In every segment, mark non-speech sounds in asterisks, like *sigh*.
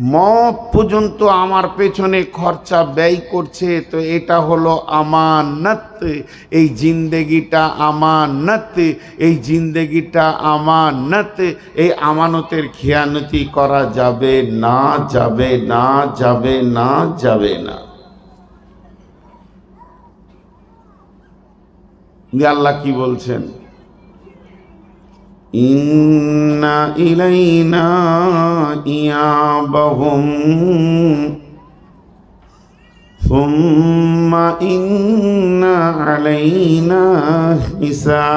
মত পর্যন্ত আমার পেছনে খরচা ব্যয় করছে, তো এটা হলো আমানত। এই জিন্দেগিটা আমানত, এই জিন্দেগিটা আমানত। এই আমানতের খেয়ানতি করা যাবে না যাবে না যাবে না যাবে না। আল্লাহ কি বলছেন? ইন্না ইলাইনা ইয়াবাহুম ثم إن علينا حسابهم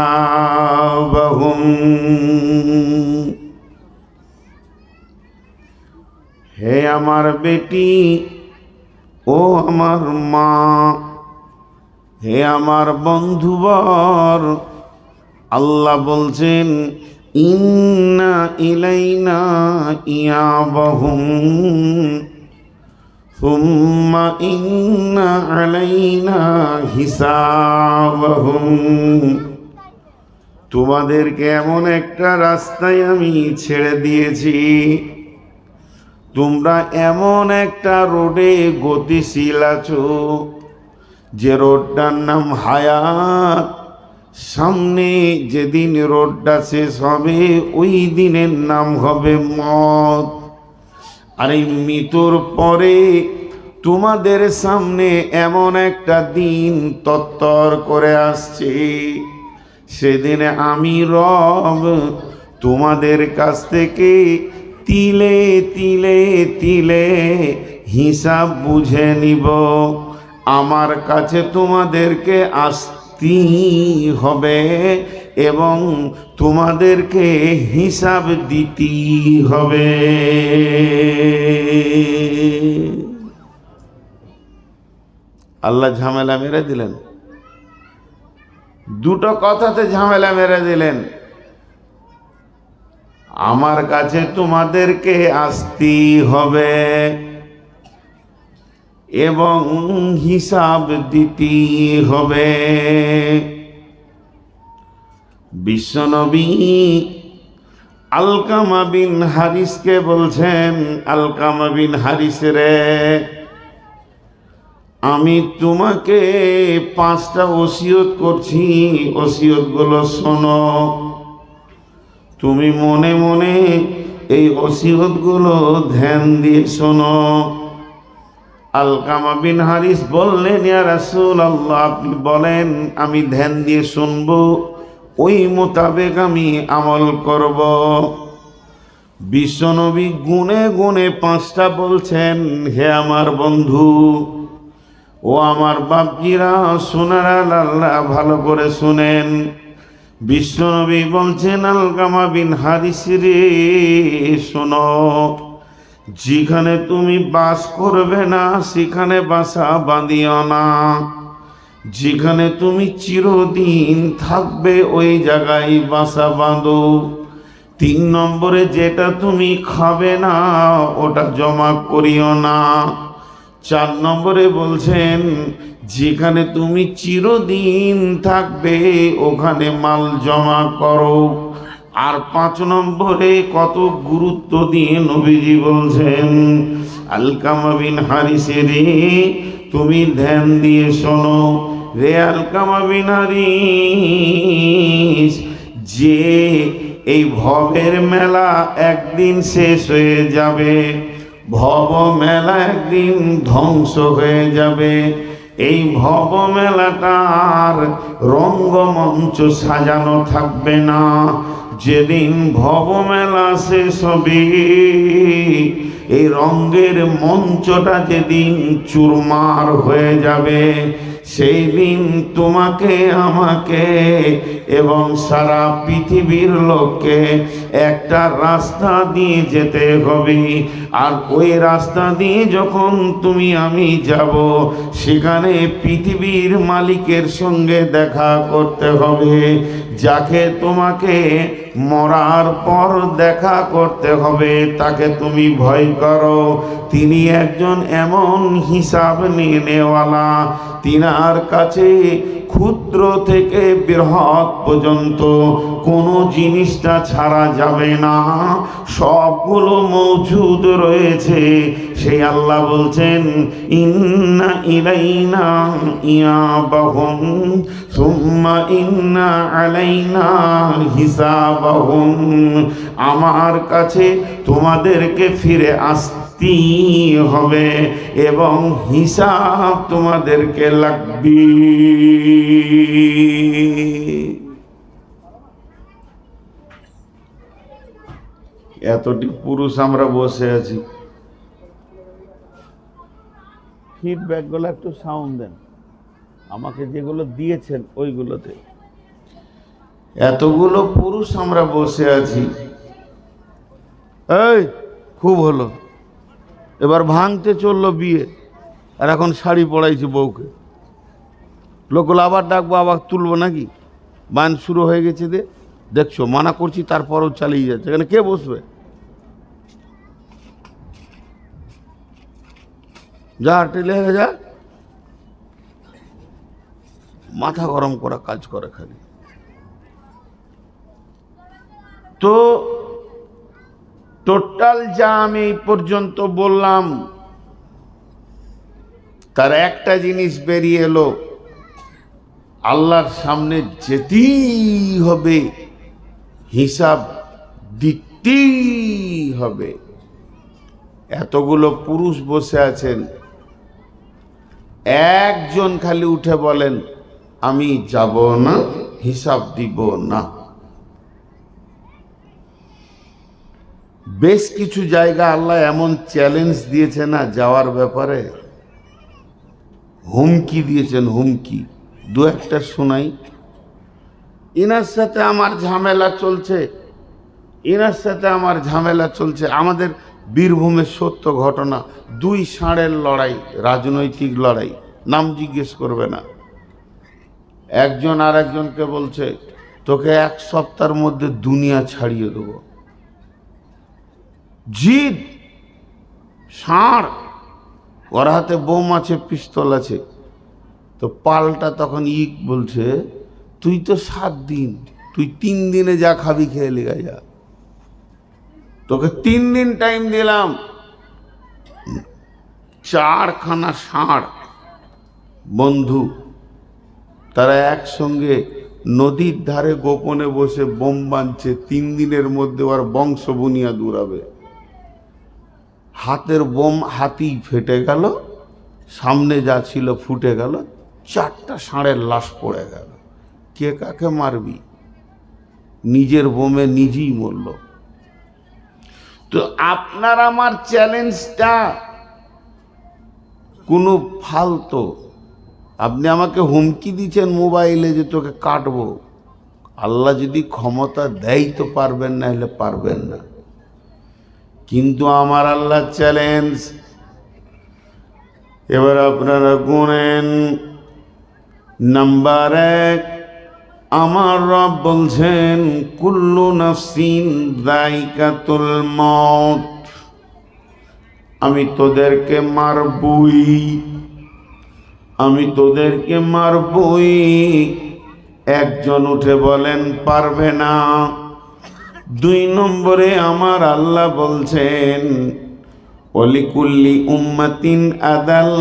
হে আমার বেটি ও আমার মা হে আমার বন্ধুবর আল্লাহ বলছেন, ইন্না ইলাইনা ইয়াবাহুম, সুম্মা ইন্না আলাইনা হিসাবাহুম। তোমাদেরকে এমন একটা রাস্তায় আমি ছেড়ে দিয়েছি। তোমরা এমন একটা রোডে গতিশীল আছো, যে রোডটার নাম হায়াত। সামনে যেদিন রোডটা শেষ হবে, ওই দিনের নাম হবে মত আর এই মৃত্যুর পরে তোমাদের সামনে এমন একটা দিন তত্তর করে আসছে। সেদিনে আমি রব তোমাদের কাছ থেকে তিলে তিলে তিলে হিসাব বুঝে নিব। আমার কাছে তোমাদেরকে আসতেই হবে এবং তোমাদেরকে হিসাব দিতেই হবে। আল্লাহ ঝামেলা মেরে দিলেন। দুটো কথাতে ঝামেলা মেরে দিলেন। আমার কাছে তোমাদেরকে আসতেই হবে। এবং হিসাব দিতে হবে। বিশ্বনবী আলকামা বিন হারিসকে বলছেন, আলকামা বিন হারিস রে, আমি তোমাকে পাঁচটা ওসিয়ত করছি। ওসিয়তগুলো শোনো। তুমি মনে মনে এই ওসিয়তগুলো ধ্যান দিয়ে শোনো। আলকামা বিন হারিস বললেন, ইয়া রাসূল আল্লাহ আপনি বলেন, আমি ধ্যান দিয়ে শুনব, ওই মোতাবেক আমি আমল করব। বিশ্বনবী গুনে গুনে পাঁচটা বলছেন, হে আমার বন্ধু, ও আমার বাপজিরা, সোনারা আল্লাহ ভালো করে শুনেন। বিশ্বনবী বলছেন, আলকামা বিন হারিস রে, শোনো যেখানে তুমি বাস করবে না, সেখানে বাসা বাঁধিও না। যেখানে তুমি চিরদিন থাকবে, ওই জায়গায় বাসা বাঁধো। তিন নম্বরে যেটা তুমি খাবে না, ওটা জমা করিও না। চার নম্বরে বলছেন, যেখানে তুমি চিরদিন থাকবে, ওখানে মাল জমা করো। আর পাঁচ নম্বরে কত গুরুত্ব দিয়ে নবীজি বলছেন, আলকামা বিন হারিসে রে তুমি ধ্যান দিয়ে শোনো, রে আলকামা বিন হারিস, যে এই ভবের মেলা একদিন শেষ হয়ে যাবে, ভব মেলা একদিন ধ্বংস হয়ে যাবে, এই ভব মেলাটার রঙ্গমঞ্চ সাজানো থাকবে না। যেদিন ভব মেলা শেষ হবে, এই রঙ্গের মঞ্চটা যেদিন চুরমার হয়ে যাবে সেই দিন তোমাকে, আমাকে এবং সারা পৃথিবীর লোককে একটা রাস্তা দিয়ে যেতে হবে। আর ওই রাস্তা দিয়ে যখন তুমি, আমি যাব, সেখানে পৃথিবীর মালিকের সঙ্গে দেখা করতে হবে, যাকে তোমাকে মরার পর দেখা করতে হবে, তাকে তুমি ভয় করো। তিনি একজন এমন হিসাব নেওয়ালা তিনার কাছে ক্ষুদ্র থেকে বৃহৎ পর্যন্ত কোনো জিনিসটা ছাড়া যাবে না। সবগুলো মৌজুদ রয়েছে। সেই আল্লাহ বলছেন, ইন্না ইলাইনা ইয়া ইয়াবাহুম, সুম্মা ইন্না আলাইনা হিসাবাহুম। আমার কাছে তোমাদেরকে ফিরে আসতেই হবে এবং হিসাব তোমাদেরকে লাগবে এতটি পুরুষ আমরা বসে আছি। ফিডব্যাকগুলো একটু সাউন্ড দেন। আমাকে যেগুলো দিয়েছেন ওইগুলোতে। এতগুলো পুরুষ আমরা বসে আছি। এই খুব হলো। এবার ভাঙতে চলল বিয়ে আর এখন শাড়ি পরাইছি বউকে। লোকগুলো আবার ডাকবো আবার তুলবো নাকি? বান শুরু হয়ে গেছে দে। দেখছ মানা করছি তারপরও চালিয়ে যাচ্ছে। এখানে কে বসবে? যা টেলে যা। মাথা গরম করা কাজ করে খালি। তো, টোটাল যা আমি এই পর্যন্ত বললাম, তার একটা জিনিস বেরিয়ে এলো। আল্লাহর সামনে যেতেই হবে, হিসাব দিতেই হবে। এতগুলো পুরুষ বসে আছেন একজন খালি উঠে বলেন, আমি যাব না, হিসাব দিব না। বেশ কিছু জায়গা আল্লাহ এমন চ্যালেঞ্জ দিয়েছে না যাওয়ার ব্যাপারে? হুমকি দিয়েছেন, হুমকি। দু একটা শোনাই। ইনার সাথে আমার ঝামেলা চলছে। ইনার সাথে আমার ঝামেলা চলছে। আমাদের বীরভূমের সত্য ঘটনা, দুই ষাঁড়ের লড়াই, রাজনৈতিক লড়াই, নাম জিজ্ঞেস করবে না। একজন আর একজনকে বলছে, তোকে এক সপ্তাহের মধ্যে দুনিয়া ছাড়িয়ে দেবো। জিদ, ষাঁড়, ওর হাতে বোম আছে, পিস্তল আছে। তো পালটা তখন ইক বলছে, তুই তো সাত দিন, তুই তিন দিনে যা খাবি খেয়ে লেগে যা। তোকে তিন দিন টাইম দিলাম। চারখানা ষাঁড়। বন্ধু, তারা একসঙ্গে নদীর ধারে গোপনে বসে বোম বাঁধছে তিন দিনের মধ্যে ওর বংশ বুনিয়া দূরাবে হাতের বোম হাতি ফেটে গেল, সামনে যা ছিল ফুটে গেল, চারটা ষাঁড়ের লাশ পড়ে গেল। কে কাকে মারবি? নিজের বোমে নিজেই মরল। তো আপনার আমার চ্যালেঞ্জটা কোনো ফালতো। আপনি আমাকে হুমকি দিচ্ছেন মোবাইলে যে তোকে কাটবো। আল্লাহ যদি ক্ষমতা দেয় তো পারবেন না হলে পারবেন না। কিন্তু আমার আল্লাহ চ্যালেঞ্জ, এবার আপনারা গুনেন। নাম্বার এক আমার রব বলছেন, কুল্লু নাফসিন দায়িকাতুল মত আমি তোদেরকে মারবই। আমি তোদেরকে মারবই। একজন উঠে বলেন, পারবে না। দুই নম্বরে আমার আল্লাহ বলছেন অলিকুল্লি উম্মাতিন আদাল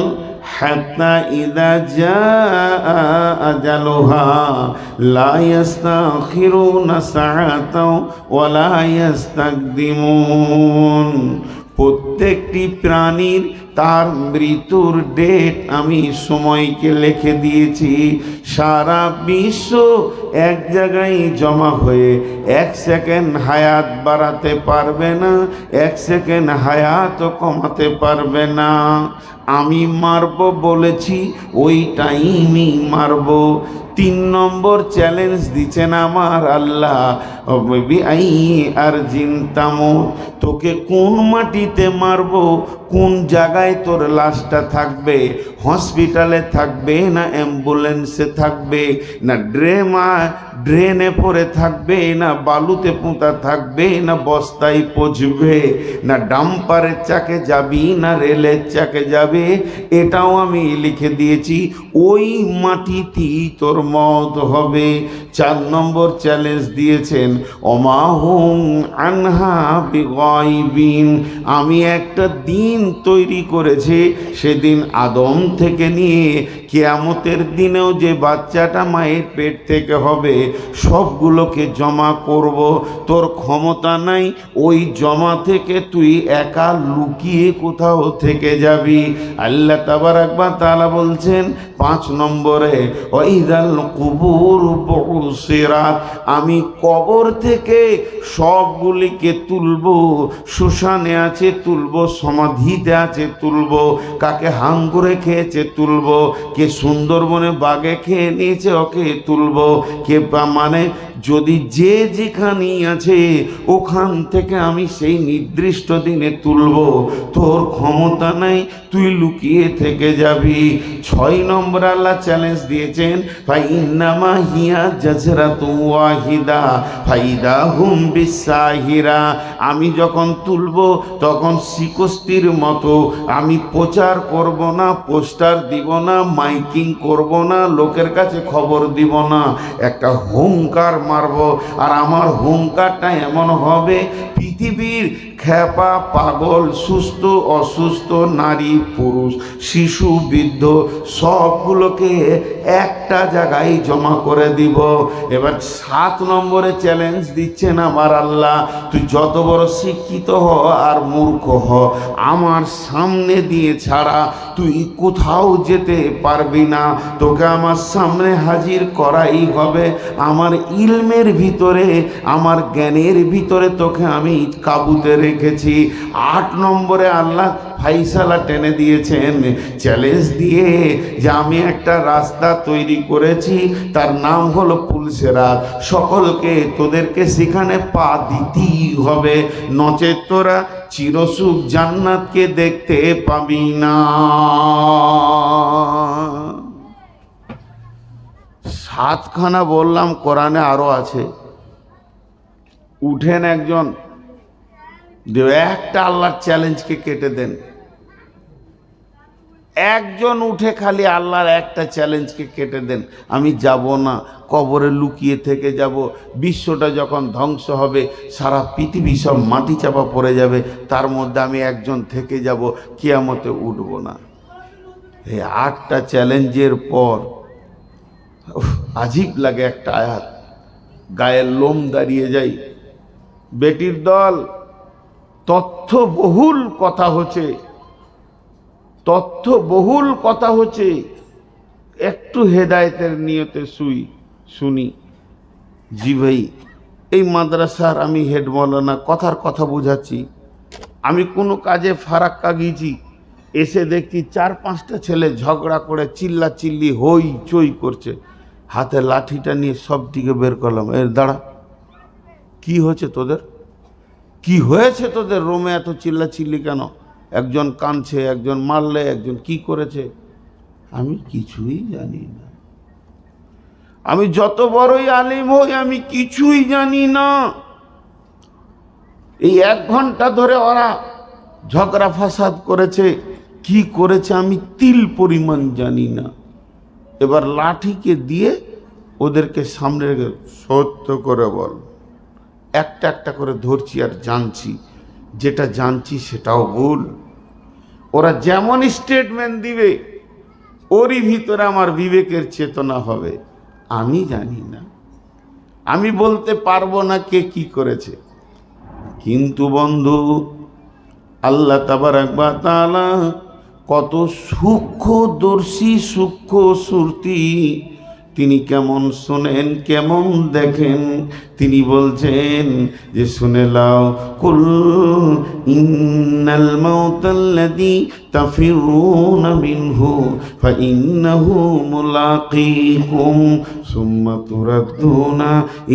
হাত্তা ইদা যা আজালোহা লায়াস্তা ইয়াস্তাখিরুনা সাআতাও ওয়া লা ইয়াস্তাকদিমুন। প্রত্যেকটি প্রাণীর তার মৃত্যুর ডেট আমি সময়কে লিখে দিয়েছি। সারা বিশ্ব এক জায়গায় জমা হয়ে এক সেকেন্ড হায়াত বাড়াতে পারবে না, এক সেকেন্ড হায়াতও কমাতে পারবে না। আমি মারব বলেছি, ওই টাইমই মারব। তিন নম্বর চ্যালেঞ্জ দিচ্ছেন আমার আল্লাহ। আই আর জিনতাম তোকে কোন মাটিতে মারব? কোন জায়গায় তোর লাশটা থাকবে? হসপিটালে থাকবে, না অ্যাম্বুলেন্সে থাকবে, না ড্রেমা, ড্রেনে পড়ে থাকবে, না বালুতে পোঁতা থাকবে, না বস্তায় পচবে, না ডাম্পারের চাকে যাবি, না রেলের চাকে যাবে, এটাও আমি লিখে দিয়েছি। ওই মাটিতেই তোর মত হবে। চার নম্বর চ্যালেঞ্জ দিয়েছেন, অমাহুম আনহা বিগয়বিন আমি একটা দিন তৈরি করেছি, সেদিন আদম থেকে নিয়ে কেয়ামতের দিনেও যে বাচ্চাটা মায়ের পেট থেকে হবে, সবগুলোকে জমা করব। তোর ক্ষমতা নাই, ওই জমা থেকে তুই একা লুকিয়ে কোথাও থেকে যাবি। আল্লাহ তাবার একবার তালা বলছেন, পাঁচ নম্বরে ওইদাল কুবুর বসেরাত আমি কবর থেকে সবগুলিকে তুলব শ্মশানে আছে তুলব, সমাধিতে আছে তুলব, কাকে হাঙ্গুরে খেয়েছে তুলব, কে সুন্দরবনে বাগে খেয়ে নিয়েছে ওকে তুলব, কে মানে যদি যে যেখানেই আছে, ওখান থেকে আমি সেই নির্দিষ্ট দিনে তুলব। তোর ক্ষমতা নাই, তুই লুকিয়ে থেকে যাবি। ছয় নম্বর আল্লাহ চ্যালেঞ্জ দিয়েছেন ভাই ইন্নামা হিয়া জাজরা ওয়াহিদা ফাইদা হুম বিসাহিরা। আমি যখন তুলব, তখন শিকস্তির মতো আমি প্রচার করব না পোস্টার দিব না, মাইকিং করব না, লোকের কাছে খবর দিব না। একটা হুঙ্কার মারব, আর আমার হুঙ্কারটা এমন হবে, পৃথিবীর খ্যাপা, পাগল, সুস্থ, অসুস্থ, নারী, পুরুষ, শিশু, বৃদ্ধ, সবগুলোকে একটা জায়গায় জমা করে দিব। এবার সাত নম্বরে চ্যালেঞ্জ দিচ্ছেন আমার আল্লাহ, তুই যত বড় শিক্ষিত হ আর মূর্খ হ, আমার সামনে দিয়ে ছাড়া তুই কোথাও যেতে পারবি না। তোকে আমার সামনে হাজির করাই হবে। আমার ইলমের ভিতরে, আমার জ্ঞানের ভিতরে তোকে আমি কাবুতে রেখেছি আট নম্বরে আল্লাহ ফাইসালা টেনে দিয়েছেন। চ্যালেঞ্জ দিয়ে যে আমি একটা রাস্তা তৈরি করেছি, তার নাম হলো পুলসেরাত সকলকে তোদেরকে সেখানে পা দিতেই হবে। নচেত তোরা চিরসুখ জান্নাতকে দেখতে পাবি না। সাতখানা বললাম, কোরআনে আরও আছে। উঠেন একজন। যে একটা আল্লাহর চ্যালেঞ্জকে কেটে দেন। একজন উঠে খালি আল্লাহর একটা চ্যালেঞ্জকে কেটে দেন। আমি যাব না, কবরে লুকিয়ে থেকে যাব। বিশ্বটা যখন ধ্বংস হবে, সারা পৃথিবী সব মাটি চাপা পড়ে যাবে। তার মধ্যে আমি একজন থেকে যাব, কিয়ামতে উঠব না। এই আটটা চ্যালেঞ্জের পর আজীব লাগে একটা আয়াত। গায়ের লোম দাঁড়িয়ে যাই বেটির দল তথ্য বহুল কথা হচ্ছে। তথ্য বহুল কথা হচ্ছে, একটু হেদায়েতের নিয়তে শুই, শুনি। জি ভাই, এই মাদ্রাসার আমি হেড মৌলানা, কথার কথা বুঝাচ্ছি। আমি কোনো কাজে ফারাক্কা গিয়েছি, এসে দেখছি চার পাঁচটা ছেলে ঝগড়া করে চিল্লা চিল্লি হই চই করছে। হাতে লাঠিটা নিয়ে সব দিকে বের করলাম। এর দাঁড়া, কি হচ্ছে তোদের? কি হয়েছে তোদের রোমে এত চিল্লা চিল্লি কেন? একজন কাঁদছে, একজন মারলে, একজন কি করেছে? আমি কিছুই জানি না। আমি যত বড়ই আলিম হই, আমি কিছুই জানি না। এই এক ঘণ্টা ধরে ওরা ঝগড়া ফাসাদ করেছে, কি করেছে আমি তিল পরিমাণ জানি না। এবার লাঠিকে দিয়ে ওদেরকে সামনে সত্য করে বল। একটা একটা করে ধরছি আর জানছি। যেটা জানছি সেটাও ভুল। ওরা যেমন স্টেটমেন্ট দিবে, ওরই ভিতরে আমার বিবেকের চেতনা হবে। আমি জানি না। আমি বলতে পারব না কে কি করেছে। কিন্তু বন্ধু, আল্লাহ তাবার একবার তালা কত সূক্ষ্মদর্শী, সূক্ষ্ম সুরতি তিনি কেমন শোনেন কেমন দেখেন? তিনি বলছেন যে শুনে লাও। কুল ইন্নাল মাউতাল্লাযী তাফিরুনা মিনহু ফাইন্নাহু মুলাকীকুম সুম্মা তুরাদ্দুনা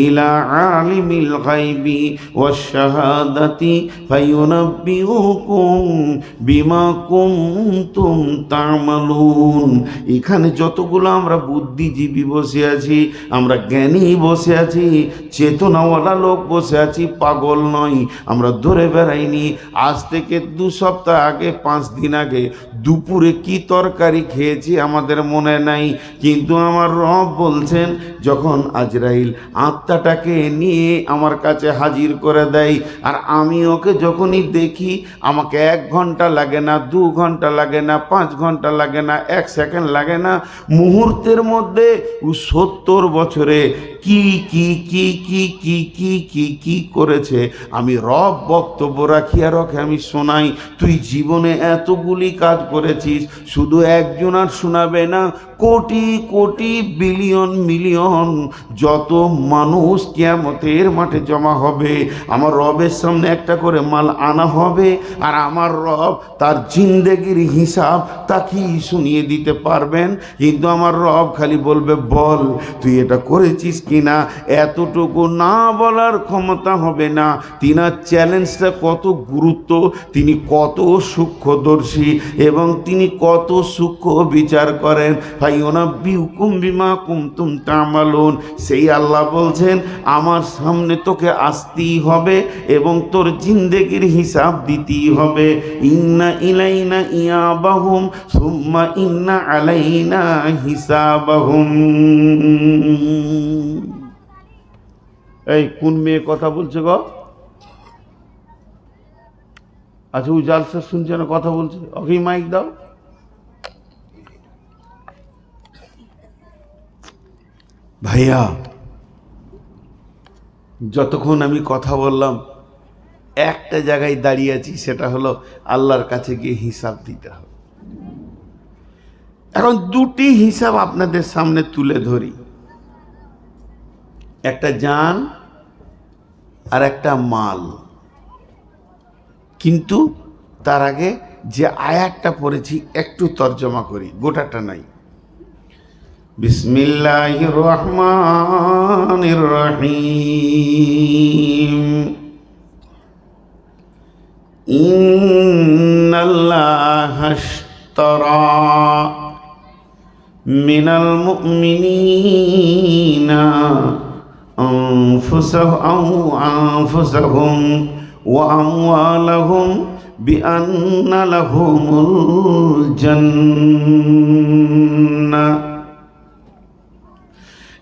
ইলা আলিমিল গায়বি ওয়াশ-শাহাদাতি ফায়ুনাব্বিউকুম বিমা কুনতুম তা'মালুন এখানে যতগুলো আমরা বুদ্ধিজীবী বসে আছি, আমরা জ্ঞানী বসে আছি, চেতনাওয়ালা লোক বসে আছি, পাগল নয় আমরা ধরে বেড়াইনি। আজ থেকে দু সপ্তাহ আগে, পাঁচ দিন আগে দুপুরে কি তরকারি খেয়েছি আমাদের মনে নাই। কিন্তু আমার রব বলছেন, যখন আজরাইল আত্মাটাকে নিয়ে আমার কাছে হাজির করে দেয়, আর আমি ওকে যখনই দেখি, আমাকে এক ঘণ্টা লাগে না, দু ঘণ্টা লাগে না, পাঁচ ঘণ্টা লাগে না, এক সেকেন্ড লাগে না, মুহূর্তের মধ্যে সত্তর বছরে কি কি কি কি কি কি কি কি করেছে? আমি রব বক্তব্য রাখিয়া রখে আমি শোনাই। তুই জীবনে এতগুলি কাজ করেছিস, শুধু একজন আর শোনাবে না কোটি কোটি বিলিয়ন মিলিয়ন যত মানুষ কিয়ামতের মাঠে জমা হবে, আমার রবের সামনে একটা করে মাল আনা হবে, আর আমার রব তার জিন্দেগির হিসাব তাকেই শুনিয়ে দিতে পারবেন। কিন্তু আমার রব খালি বলবে, বল, তুই এটা করেছিস কি না এতটুকু না বলার ক্ষমতা হবে না। তিনার চ্যালেঞ্জটা কত গুরুত্ব, তিনি কত সূক্ষ্মদর্শী এবং তিনি কত সূক্ষ্ম বিচার করেন। বিহুকুম বিমা কুমতুম তামালুন। সেই আল্লাহ বলছেন, আমার সামনে তোকে আসতেই হবে এবং তোর জিন্দেগির হিসাব দিতেই হবে। ইন্না ইলাইনা ইয়াবাহুম, সুম্মা ইন্না আলাইনা হিসাবাহুম। এই, কোন মেয়ে কথা বলছে গো? আচ্ছা উজাল স্যার শুনছে না, কথা বলছে? ওকেই মাইক দাও। ভাইয়া, যতক্ষণ আমি কথা বললাম, একটা জায়গায় দাঁড়িয়ে আছি, সেটা হলো আল্লাহর কাছে গিয়ে হিসাব দিতে হবে। এখন দুটি হিসাব আপনাদের সামনে তুলে ধরি। একটা জান আর একটা মাল। কিন্তু তার আগে যে আয়াতটা পড়েছি, একটু তর্জমা করি, গোটাটা নাই। بسم الله الرحمن الرحيم إن الله اشترى من المؤمنين أنفسهم أنفسهم وأموالهم بأن لهم الجنة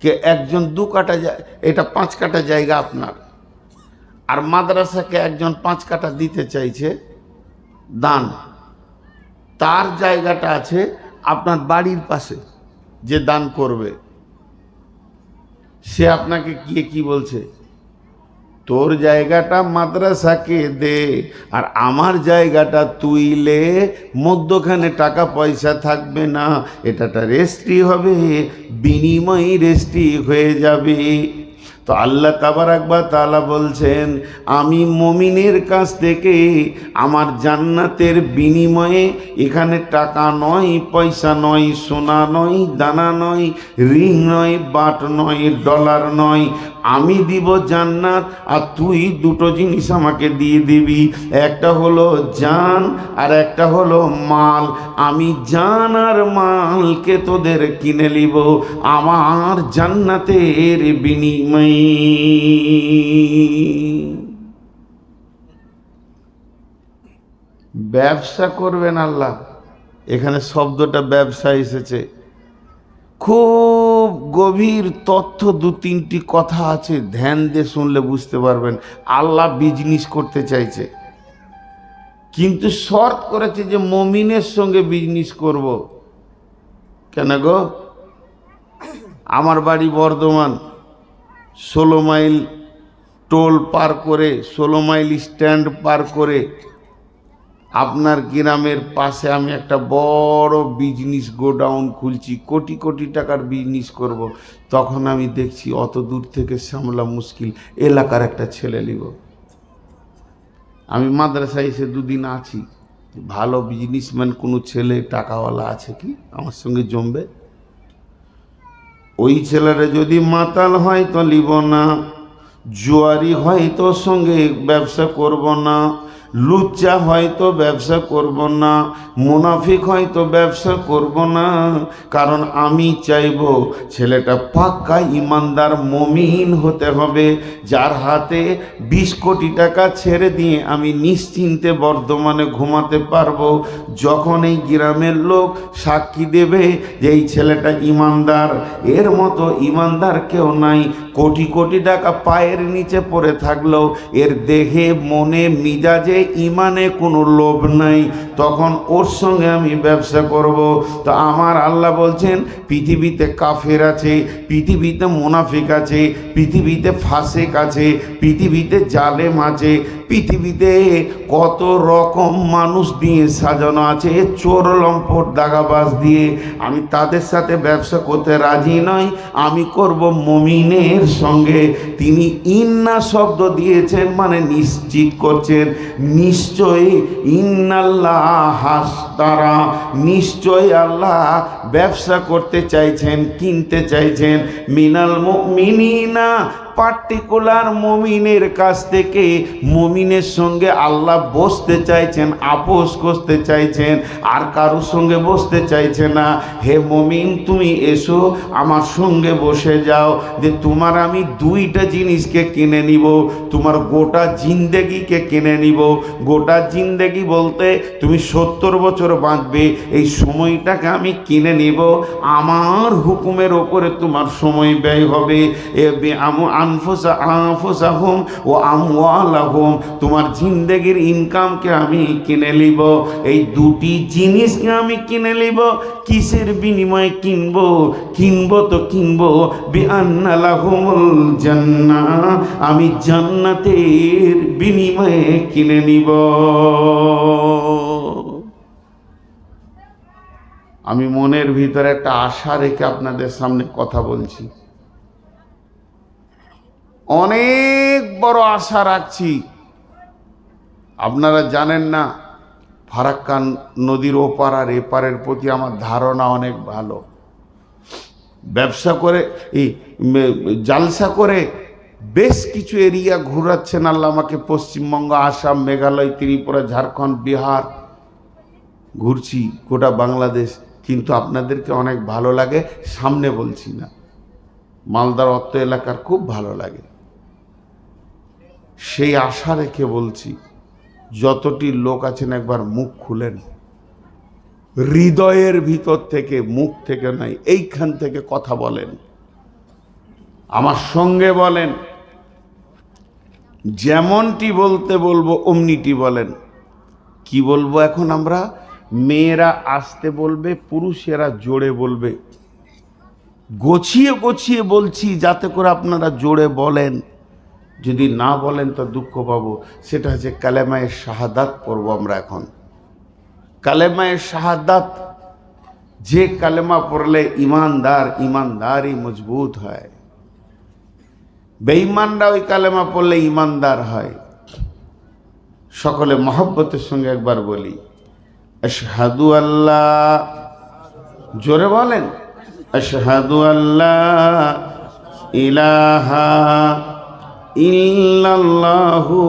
কে একজন দু কাটা এটা পাঁচ কাটা জায়গা আপনার। আর মাদ্রাসাকে একজন পাঁচ কাটা দিতে চাইছে দান। তার জায়গাটা আছে আপনার বাড়ির পাশে যে দান করবে। সে আপনাকে গিয়ে কি বলছে? তোর জায়গাটা মাদ্রাসাকে দে, আর আমার জায়গাটা তুইলে মধ্যখানে টাকা পয়সা থাকবে না, এটাটা রেস্ট্রি হবে, বিনিময় রেস্ট্রি হয়ে যাবে। তো আল্লাহ কাবার আকবার তালা বলছেন, আমি মমিনের কাছ থেকে আমার জান্নাতের বিনিময়ে এখানে টাকা নয়, পয়সা নয়, সোনা নয়, দানা নয়, রিং নয়, বাট নয়, ডলার নয়, আমি দিব জান্নাত আর তুই দুটো জিনিস আমাকে দিয়ে দিবি। একটা হলো জান আর একটা হলো মাল। আমি জান আর মালকে তোদের কিনে নিব। আমার জান্নাতের বিনিময়ে ব্যবসা করবেন আল্লাহ। এখানে শব্দটা ব্যবসা এসেছে। খুব গভীর তথ্য দু তিনটি কথা আছে, ধ্যান দিয়ে শুনলে বুঝতে পারবেন। আল্লাহ বিজনেস করতে চাইছে। কিন্তু শর্ত করেছে যে মমিনের সঙ্গে বিজনেস করব। কেন গো? আমার বাড়ি বর্ধমান। ষোলো মাইল টোল পার করে, ষোলো মাইল স্ট্যান্ড পার করে আপনার গ্রামের পাশে আমি একটা বড় বিজনেস গোডাউন খুলছি, কোটি কোটি টাকার বিজনেস করব। তখন আমি দেখছি অত দূর থেকে সামলা মুশকিল এলাকার একটা ছেলে নিব। আমি মাদ্রাসায় এসে দুদিন আছি। ভালো বিজনেসম্যান কোনো ছেলে, টাকাওয়ালা আছে কি? আমার সঙ্গে জমবে? ওই ছেলেরা যদি মাতাল হয় তো লিব না, জুয়ারি হয় তো সঙ্গে ব্যবসা করব না। লুচ্চা হয়তো ব্যবসা করব না, মুনাফিক হয়তো ব্যবসা করব না। কারণ আমি চাইব ছেলেটা পাক্কা ইমানদার মমিন হতে হবে, যার হাতে বিশ কোটি টাকা ছেড়ে দিয়ে আমি নিশ্চিন্তে বর্ধমানে ঘুমাতে পারব। যখন এই গ্রামের লোক সাক্ষী দেবে যে এই ছেলেটা ইমানদার, এর মতো ইমানদার কেউ নাই। কোটি কোটি টাকা পায়ের নিচে পড়ে থাকলেও এর দেহে, মনে, মিজাজে ইমানে কোনো লোভ নাই। তখন ওর সঙ্গে আমি ব্যবসা করব। তো আমার আল্লাহ বলছেন, পৃথিবীতে কাফের আছে, পৃথিবীতে মুনাফিক আছে, পৃথিবীতে ফাসেক আছে, পৃথিবীতে জালেম আছে। পৃথিবীতে কত রকম মানুষ দিয়ে সাজানো আছে, চোর, লম্পট, দাগাবাজ দিয়ে। আমি তাদের সাথে ব্যবসা করতে রাজি নই, আমি করব মমিনের সঙ্গে। তিনি ইন্না শব্দ দিয়েছেন মানে নিশ্চিত করছেন, নিশ্চয়ই ইন্নাল্লাহ হাস্তারা নিশ্চয় আল্লাহ ব্যবসা করতে চাইছেন, কিনতে চাইছেন। মিনাল মিনিনা পার্টিকুলার মমিনের কাছ থেকে মমিনের সঙ্গে আল্লাহ বসতে চাইছেন, আপোষ করতে চাইছেন, আর কারোর সঙ্গে বসতে চাইছে না। হে মমিন, তুমি এসো, আমার সঙ্গে বসে যাও যে তোমার আমি দুইটা জিনিসকে কিনে নিব, তোমার গোটা জিন্দেগিকে কিনে নিব। গোটা জিন্দেগি বলতে তুমি সত্তর বছর বাঁচবে, এই সময়টাকে আমি কিনে নিব। আমার হুকুমের ওপরে তোমার সময় ব্যয় হবে। এ আম- আনফুসা আনফুসাহুম ও আমওয়ালাহুম। তোমার জিন্দেগির ইনকামকে আমি কিনে নিব। এই দুটি জিনিসকে আমি কিনে নিব। কিসের বিনিময়ে কিনবো? কিনবো তো কিনবো। বিআন্নালাহুমুল জান্নাহ আমি জান্নাতের বিনিময়ে কিনে নিব। আমি মনের ভিতরে একটা আশা রেখে আপনাদের সামনে কথা বলছি। অনেক বড় আশা রাখছি। আপনারা জানেন না, ফারাক্কান নদীর ওপার আর এপারের প্রতি আমার ধারণা অনেক ভালো। ব্যবসা করে, এই জালসা করে বেশ কিছু এরিয়া ঘোরাচ্ছেন আল্লাহ আমাকে পশ্চিমবঙ্গ, আসাম, মেঘালয়, ত্রিপুরা, ঝাড়খণ্ড, বিহার ঘুরছি গোটা বাংলাদেশ। কিন্তু আপনাদেরকে অনেক ভালো লাগে, সামনে বলছি না। মালদার অত্ত এলাকার খুব ভালো লাগে। সেই আশা রেখে বলছি, যতটি লোক আছেন একবার মুখ খুলেন। হৃদয়ের ভিতর থেকে, মুখ থেকে নয়, এইখান থেকে কথা বলেন। আমার সঙ্গে বলেন, যেমনটি বলতে বলব, অমনিটি বলেন। কি বলব এখন আমরা? মেয়েরা আসতে বলবে, পুরুষেরা জোরে বলবে। গছিয়ে গছিয়ে বলছি, যাতে করে আপনারা জোরে বলেন। যদি না বলেন তো দুঃখ পাবো। সেটা হচ্ছে কালেমায়ের শাহাদাত পড়ব আমরা এখন। কালেমায়ের শাহাদাত, যে কালেমা পড়লে ইমানদার ইমানদারই মজবুত হয়। বেঈমানরা ওই কালেমা পড়লে ইমানদার হয়। সকলে মহব্বতের সঙ্গে একবার বলি, আশহাদু আল্লাহ জোরে বলেন, আশহাদু আল্লাহ ইলাহা ইল্লাল্লাহু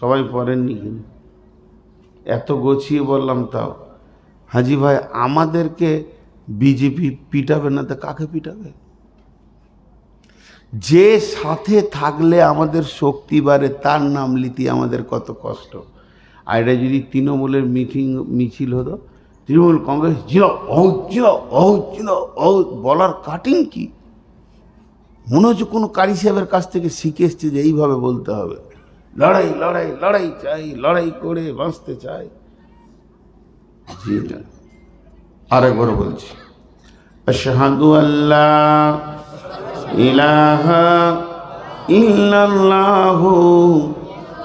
সবাই পড়েননি কিন্তু। এত গছিয়ে বললাম তাও। হাজি ভাই, আমাদেরকে বিজেপি পিটাবে না তো কাকে পিটাবে? যে সাথে থাকলে আমাদের শক্তি বাড়ে, তার নাম লিতি আমাদের কত কষ্ট। আর এটা যদি তৃণমূলের মিটিং, মিছিল হতো, তৃণমূল কংগ্রেস ও জিল ও জিল ও বলার কাটিং কি? মনে হচ্ছে কোনো কারি সাহেবের কাছ থেকে শিখে এসছে যে এইভাবে বলতে হবে। লড়াই লড়াই লড়াই চাই, লড়াই করে বাঁচতে চাই। আরেকবার বলছি। আশহাদু আল্লাহ ইলাহা ইল্লাল্লাহু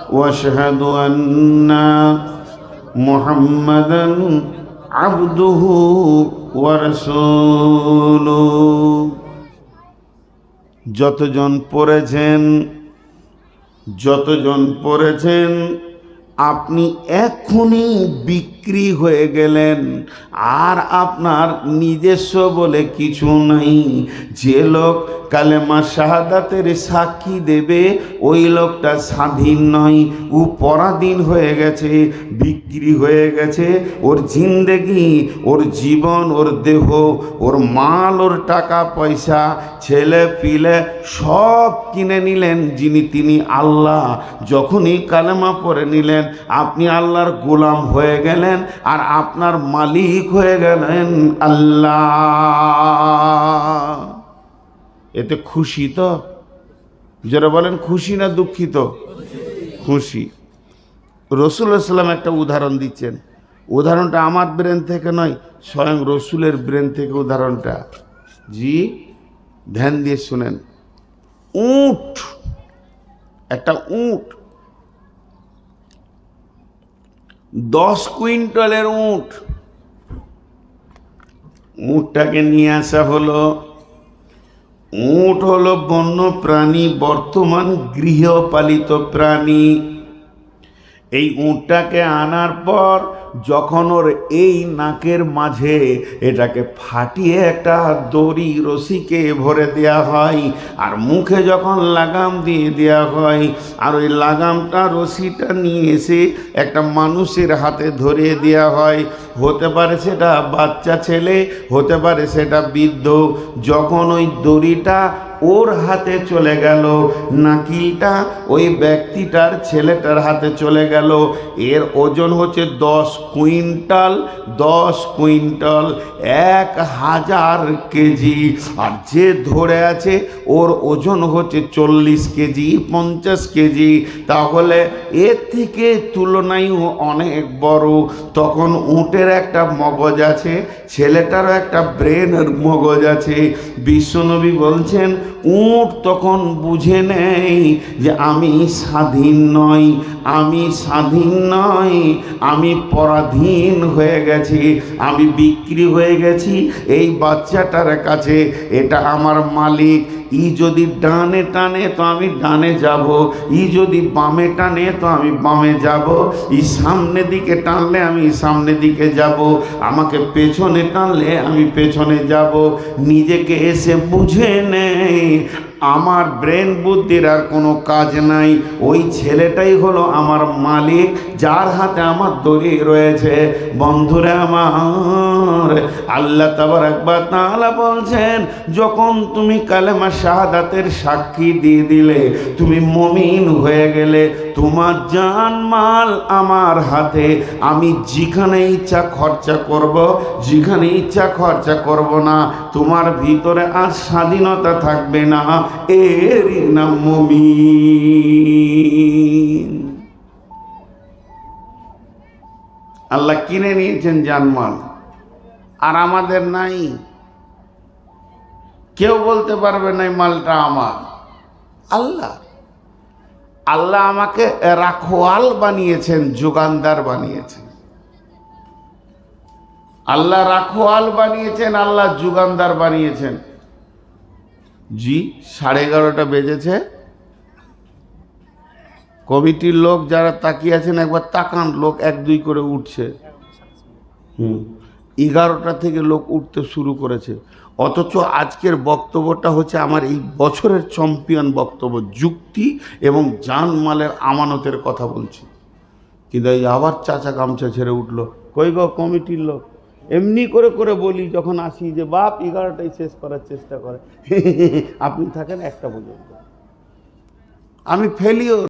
ওয়াশহাদু আন্না মুহাম্মাদান আবদুহু ওয়া যতজন পড়েছেন যতজন পড়েছেন আপনি এক্ষুনি বিক্রি হয়ে গেলেন। আর আপনার নিজস্ব বলে কিছু নাই। যে লোক কালেমা শাহাদাতের সাক্ষী দেবে, ওই লোকটা স্বাধীন নয়। ও পরাধীন হয়ে গেছে, বিক্রি হয়ে গেছে। ওর জিন্দেগি, ওর জীবন, ওর দেহ, ওর মাল, ওর টাকা, পয়সা, ছেলে, পিলে, সব কিনে নিলেন যিনি তিনি আল্লাহ। যখনই কালেমা পরে নিলেন আপনি আল্লাহর গোলাম হয়ে গেলেন আর আপনার মালিক হয়ে গেলেন আল্লাহ। এতে খুশি তো? যারা বলেন খুশি না দুঃখিত? খুশি। রসুল্লাহ সাল্লাম একটা উদাহরণ দিচ্ছেন। উদাহরণটা আমার ব্রেন থেকে নয়, স্বয়ং রসুলের ব্রেন থেকে উদাহরণটা। জি, ধ্যান দিয়ে শুনেন। উট, একটা উট। দশ কুইন্টালের উট। উটটাকে নিয়ে আসা হলো। উট হলো বন্য প্রাণী বর্তমান গৃহপালিত প্রাণী। এই উটটাকে আনার পর যখন ওর এই নাকের মাঝে এটাকে ফাটিয়ে একটা দড়ি রশিকে ভরে দেওয়া হয়, আর মুখে যখন লাগাম দিয়ে দেওয়া হয়, আর ওই লাগামটা রশিটা নিয়ে এসে একটা মানুষের হাতে ধরিয়ে দেওয়া হয়, হতে পারে সেটা বাচ্চা ছেলে, হতে পারে সেটা বৃদ্ধ, যখন ওই দড়িটা ওর হাতে চলে গেল নাকিলটা ওই ব্যক্তিটার ছেলেটার হাতে চলে গেল, এর ওজন হচ্ছে দশ কুইন্টাল, দশ কুইন্টাল, এক হাজার কেজি। আর যে ধরে আছে, ওর ওজন হচ্ছে চল্লিশ কেজি, পঞ্চাশ কেজি। তাহলে এর থেকে তুলনায় অনেক বড়। তখন উটের একটা মগজ আছে, ছেলেটারও একটা ব্রেনের মগজ আছে। বিশ্বনবী বলছেন, উট তখন বুঝে নেই যে আমি স্বাধীন নই, আমি স্বাধীন নই, আমি পরাধীন হয়ে গেছি, আমি বিক্রি হয়ে গেছি, এই বাচ্চাটার কাছে এটা আমার মালিক। ই যদি ডানে টানে তো আমি ডানে যাব, ই যদি বামে টানে তো আমি বামে যাব, ই সামনে দিকে টানলে আমি সামনে দিকে যাব, আমাকে পেছনে টানলে আমি পেছনে যাব, নিজেকে এসে বুঝে নেই আমার ব্রেন বুদ্ধির আর কোনো কাজ নাই। ওই ছেলেটাই হলো আমার মালিক, যার হাতে আমার দড়ি রয়েছে। বন্ধুরা আমার, আল্লাহ তাবার একবার তাহলে বলছেন, যখন তুমি কালেমা শাহাদাতের সাক্ষী দিয়ে দিলে, তুমি মমিন হয়ে গেলে, তোমার জান মাল আমার হাতে, আমি যেখানে ইচ্ছা খরচা করব, যেখানে ইচ্ছা খরচা করব না, তোমার ভিতরে আর স্বাধীনতা থাকবে না। এরই নাম আল্লাহ কিনে নিয়েছেন জানমাল। আর আমাদের নাই। কেউ বলতে পারবে না মালটা আমার। আল্লাহ। আল্লাহ আমাকে রাখোয়াল বানিয়েছেন, যোগানদার বানিয়েছেন। আল্লাহ রাখোয়াল বানিয়েছেন, আল্লাহ যুগানদার বানিয়েছেন। জি, সাড়ে এগারোটা বেজেছে। কমিটির লোক যারা তাকিয়ে আছেন, একবার তাকান, লোক এক দুই করে উঠছে। হুম, এগারোটা থেকে লোক উঠতে শুরু করেছে। অথচ আজকের বক্তব্যটা হচ্ছে আমার এই বছরের চ্যাম্পিয়ন বক্তব্য, যুক্তি এবং জানমালের আমানতের কথা বলছি। কিন্তু এই আবার চাচা গামছা ছেড়ে উঠল। কই গো কমিটির লোক? এমনি করে করে বলি, যখন আসি যে, বাপ এগারোটাই শেষ করার চেষ্টা করে। *laughs* আপনি থাকেন একটা পর্যন্ত। আমি ফেলিও